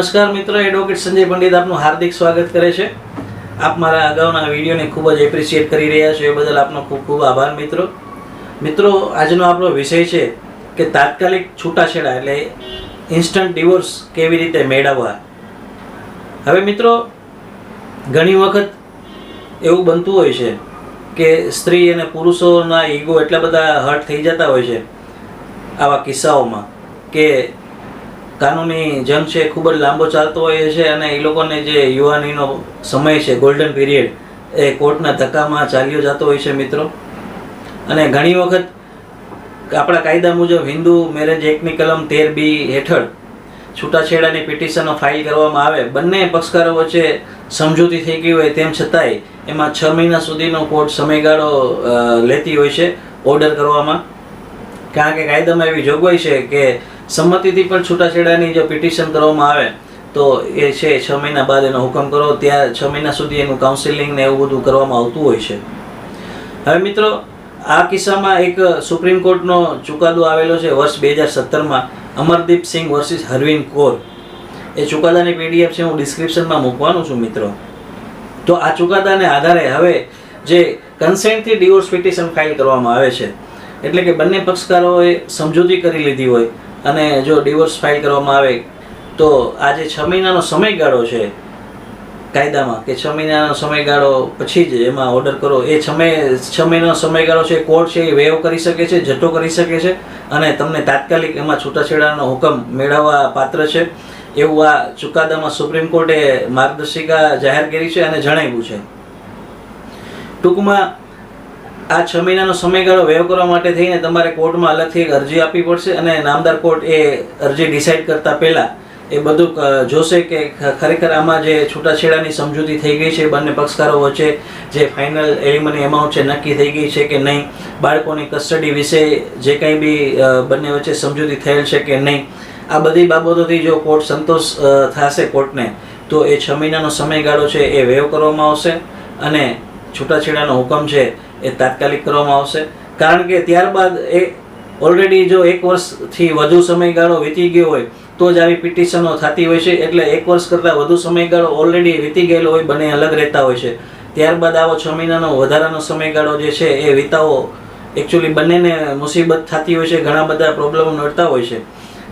નમસ્કાર મિત્રો એડવોકેટ સંજય પંડિત આપનું હાર્દિક સ્વાગત કરે છે. આપ મારા અગાઉના વિડીયોને ખૂબ જ એપ્રિશિએટ કરી રહ્યા છો. એ બદલ આપનો ખૂબ ખૂબ આભાર મિત્રો. મિત્રો, આજનો આપણો વિષય છે કે તાત્કાલિક છૂટાછેડા એટલે ઇન્સ્ટન્ટ ડિવોર્સ કેવી રીતે મેળવવા. હવે મિત્રો, ઘણી વખત એવું બનતું હોય છે કે સ્ત્રી અને પુરુષોના ઈગો એટલા બધા હર્ટ થઈ જતા હોય છે આવા કિસ્સાઓમાં કે કાનૂની જંગ છે ખૂબ જ લાંબો ચાલતો હોય છે અને એ લોકોને જે યુવાનીનો સમય છે ગોલ્ડન પીરિયડ એ કોર્ટના ધક્કામાં ચાલ્યો જતો હોય છે મિત્રો. અને ઘણી વખત આપણા કાયદા મુજબ હિન્દુ મેરેજ એક્ટની કલમ તેર બી હેઠળ છૂટાછેડાની પિટિશનો ફાઇલ કરવામાં આવે. બંને પક્ષકારો વચ્ચે સમજૂતી થઈ ગઈ હોય તેમ છતાંય એમાં છ મહિના સુધીનો કોર્ટ સમયગાળો લેતી હોય છે ઓર્ડર કરવામાં. કારણ કે કાયદામાં એવી જોગવાઈ છે કે સંમતિથી પણ છૂટાછેડાની જો પિટિશન કરવામાં આવે, તો એ છે છ મહિના બાદ એનો હુકમ કરો. ત્યાં છ મહિના સુધી એનું કાઉન્સિલિંગ ને એવું બધું કરવામાં આવતું હોય છે. હવે મિત્રો, આ કિસ્સામાં એક સુપ્રીમ કોર્ટનો ચુકાદો આવેલો છે વર્ષ બે હજાર સત્તરમાં, અમરદીપ સિંહ વર્સિસ હરવિંદ કૌર. એ ચુકાદાની પીડીએફ છે, હું ડિસ્ક્રિપ્શનમાં મૂકવાનું છું મિત્રો. તો આ ચુકાદાને આધારે હવે જે કન્સેન્ટથી ડિવોર્સ પિટિશન ફાઇલ કરવામાં આવે છે, એટલે કે બંને પક્ષકારોએ સમજૂતી કરી લીધી હોય અને જો ડિવોર્સ ફાઇલ કરવામાં આવે, તો આ જે છ મહિનાનો સમયગાળો છે કાયદામાં, કે છ મહિનાનો સમયગાળો પછી જ એમાં ઓર્ડર કરો. એ છ છ મહિનાનો સમયગાળો છે, કોર્ટ છે, એ વેવ કરી શકે છે જટો કરી શકે છે, અને તમને તાત્કાલિક એમાં છૂટાછેડાનો હુકમ મેળવવા પાત્ર છે. એવું આ ચુકાદામાં સુપ્રીમ કોર્ટે માર્ગદર્શિકા જાહેર કરી છે અને જણાવ્યું છે. ટૂંકમાં આ છ મહિનાનો સમયગાળો વેવ કરવા માટે થઈને તમારે કોર્ટમાં અલગથી એક અરજી આપવી પડશે અને નામદાર કોર્ટ એ અરજી ડિસાઇડ કરતા પહેલા એ બધું જોશે કે ખરેખર આમાં જે છૂટાછેડાની સમજૂતી થઈ ગઈ છે, બંને પક્ષકારો વચ્ચે જે ફાઇનલ એલિમની એમાઉન્ટ છે નક્કી થઈ ગઈ છે કે નહીં, બાળકોની કસ્ટડી વિશે જે કંઈ બી બંને વચ્ચે સમજૂતી થયેલ છે કે નહીં, આ બધી બાબતોથી જો કોર્ટ સંતોષ થશે કોર્ટને, તો એ છ મહિનાનો સમયગાળો છે એ વેવ કરવામાં આવશે અને છૂટાછેડાનો હુકમ છે એ તાત્કાલિક કરવામાં આવશે. કારણ કે ત્યારબાદ એ ઓલરેડી જો એક વર્ષથી વધુ સમયગાળો વીતી ગયો હોય, તો જ આવી પિટિશનો થતી હોય છે. એટલે એક વર્ષ કરતાં વધુ સમયગાળો ઓલરેડી વીતી ગયેલો હોય, બંને અલગ રહેતા હોય છે. ત્યારબાદ આવો છ મહિનાનો વધારાનો સમયગાળો જે છે, એ વિતાવો એકચ્યુઅલી બંનેને મુસીબત થતી હોય છે. ઘણા બધા પ્રોબ્લેમો નડતા હોય છે.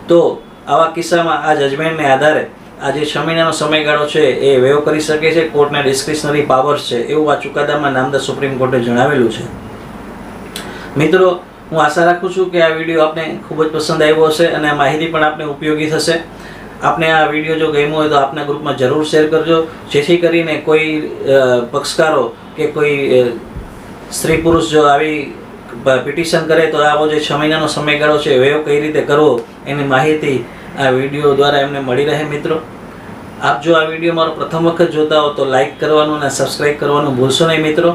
તો આવા કિસ્સામાં આ જજમેન્ટને આધારે આ જે છ મહિનાનો સમયગાળો છે, એ વેવ કરી શકે છે, કોર્ટના ડિસ્ક્રિશનરી પાવર્સ છે, એવું આ ચુકાદામાં નામદા સુપ્રીમ કોર્ટે જણાવેલું છે. મિત્રો, હું આશા રાખું છું કે આ વીડિયો આપને ખૂબ જ પસંદ આવ્યો હશે અને આ માહિતી પણ આપને ઉપયોગી થશે. આપને આ વીડિયો જો ગમ્યો હોય તો આપના ગ્રુપમાં જરૂર શેર કરજો, જેથી કરીને કોઈ પક્ષકારો કે કોઈ સ્ત્રી પુરુષ જો આવી પિટિશન કરે તો આવો જે છ મહિનાનો સમયગાળો છે, વેવ કઈ રીતે કરવો, એની માહિતી આ વીડિયો દ્વારા એમને મળી રહે મિત્રો. આપ જો આ વીડિયો મારો પ્રથમ વખત જોતા હો તો લાઈક કરવાનું અને સબસ્ક્રાઇબ કરવાનું ભૂલશો નહીં મિત્રો.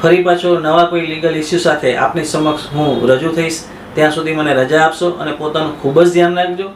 ફરી પાછો નવા કોઈ લીગલ ઇસ્યુ સાથે આપની સમક્ષ હું રજૂ થઈશ. ત્યાં સુધી મને રજા આપશો અને પોતાનું ખૂબ જ ધ્યાન રાખજો.